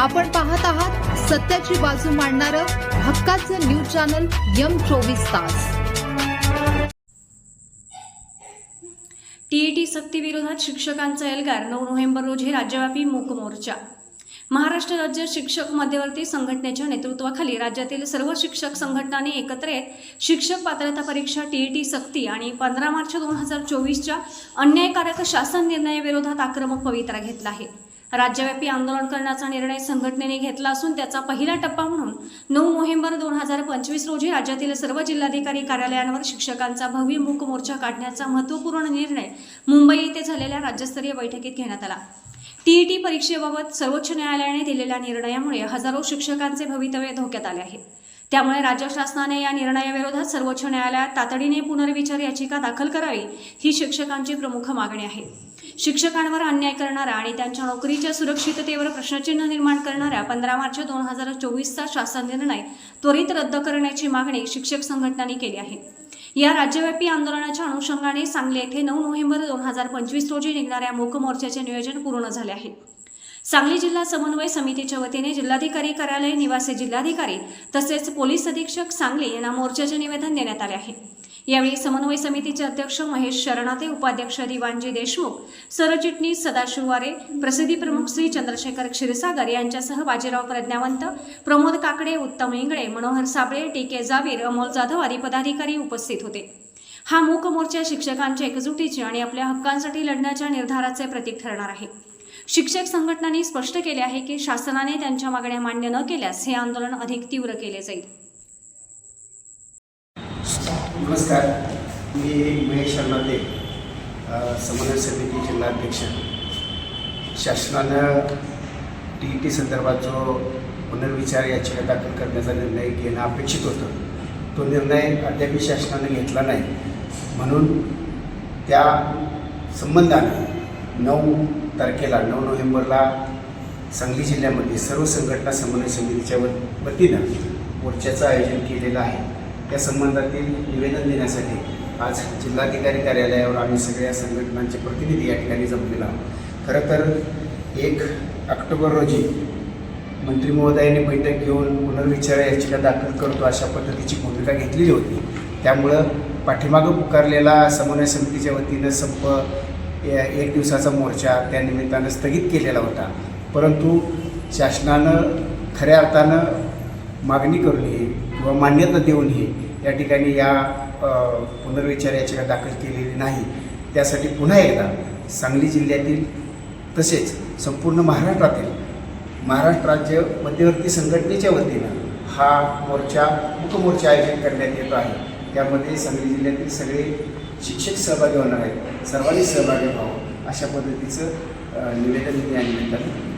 आपण पाहत आहात सत्याची बाजू मांडणारं हक्काचं न्यूज चॅनल यम चोवीस तास. टीईटी सक्तीविरोधात शिक्षकांचा एल्गार नऊ नोव्हेंबर रोजी राज्यव्यापी मूक मोर्चा. महाराष्ट्र राज्य शिक्षक मध्यवर्ती संघटनेच्या नेतृत्वाखाली राज्यातील सर्व शिक्षक संघटनांनी एकत्र येत शिक्षक पात्रता परीक्षा टीईटी सक्ती आणि पंधरा मार्च दोन हजार चोवीसच्या अन्यायकारक शासन निर्णयाविरोधात आक्रमक पवित्रा घेतला आहे. राज्यव्यापी आंदोलन करण्याचा निर्णय संघटनेने घेतला असून त्याचा पहिला टप्पा म्हणून नऊ नोव्हेंबर दोन हजार पंचवीस रोजी राज्यातील सर्व जिल्हाधिकारी कार्यालयांवर शिक्षकांचा भव्य मूक मोर्चा काढण्याचा महत्त्वपूर्ण निर्णय मुंबई येथे झालेल्या राज्यस्तरीय बैठकीत घेण्यात आला. टीईटी परीक्षेबाबत सर्वोच्च न्यायालयाने दिलेल्या निर्णयामुळे हजारो शिक्षकांचे भवितव्य धोक्यात आले आहे. त्यामुळे राज्य शासनाने या निर्णयाविरोधात सर्वोच्च न्यायालयात तातडीने पुनर्विचार याचिका दाखल करावी ही शिक्षकांची प्रमुख मागणी आहे. शिक्षकांवर अन्याय करणारा आणि त्यांच्या नोकरीच्या सुरक्षिततेवर प्रश्नचिन्ह निर्माण करणाऱ्या पंधरा मार्च दोन हजार चोवीसचा शासन निर्णय त्वरित रद्द करण्याची मागणी शिक्षक संघटनांनी केली आहे. या राज्यव्यापी आंदोलनाच्या अनुषंगाने सांगली येथे नऊ नोव्हेंबर दोन हजार पंचवीस रोजी निघणाऱ्या मूक मोर्चाचे नियोजन पूर्ण झाले आहे. सांगली जिल्हा समन्वय समितीच्या वतीने जिल्हाधिकारी कार्यालय निवासी जिल्हाधिकारी तसेच पोलीस अधीक्षक सांगली यांना मोर्चाचे निवेदन देण्यात आले आहे. यावेळी समन्वय समितीचे अध्यक्ष महेश शरणाते उपाध्यक्ष दिवानजी देशमुख सरचिटणीस सदाशिव वारे प्रसिद्धी प्रमुख श्री चंद्रशेखर क्षीरसागर यांच्यासह बाजीराव प्रज्ञावंत प्रमोद काकडे उत्तम इंगळे मनोहर साबळे टी के जावीर अमोल जाधव आदी पदाधिकारी उपस्थित होते. हा मूक मोर्चा शिक्षकांच्या एकजुटीचे आणि आपल्या हक्कांसाठी लढण्याच्या निर्धाराचे प्रतीक ठरणार आहे. शिक्षक संघटनांनी स्पष्ट केले आहे की शासनाने त्यांच्या मागण्या मान्य न केल्यास हे आंदोलन अधिक तीव्र केले जाईल. नमस्कार मी महेश शर्माते समन्वय समिती जिल्हाध्यक्ष शासनानं टी ई टी संदर्भात जो पुनर्विचार याचिका दाखल करण्याचा निर्णय घेणं अपेक्षित होतं तो निर्णय अद्याप शासनानं घेतला नाही. म्हणून त्या संबंधाने नऊ तारखेला नऊ नोव्हेंबरला सांगली जिल्ह्यामध्ये सर्व संघटना समन्वय समितीच्या वतीनं मोर्चाचं आयोजन केलेलं आहे. या संबंधातील निवेदन देण्यासाठी आज जिल्हाधिकारी कार्यालयावर आम्ही सगळ्या संघटनांचे प्रतिनिधी या ठिकाणी जमलेला खरं तर एक ऑक्टोबर रोजी मंत्री महोदयाने बैठक घेऊन पुनर्विचार याचिका दाखल करतो अशा पद्धतीची भूमिका घेतलेली होती. त्यामुळं पाठीमागं पुकारलेला समन्वय समितीच्या वतीनं संप एक दिवसाचा मोर्चा त्या निमित्तानं स्थगित केलेला होता. परंतु शासनानं खऱ्या अर्थानं मागणी करून किंवा मान्यता देऊनही या ठिकाणी या पुनर्विचार याचिका दाखल केलेली नाही. त्यासाठी पुन्हा एकदा सांगली जिल्ह्यातील तसेच संपूर्ण महाराष्ट्रातील महाराष्ट्र राज्य मध्यवर्ती संघटनेच्या वतीनं हा मोर्चा मुखमोर्चा आयोजित करण्यात येतो आहे. त्यामध्ये सांगली जिल्ह्यातील सगळे शिक्षक सहभागी होणार आहेत. सर्वांनी सहभागी व्हावं अशा पद्धतीचं निवेदन मी या निमित्तानं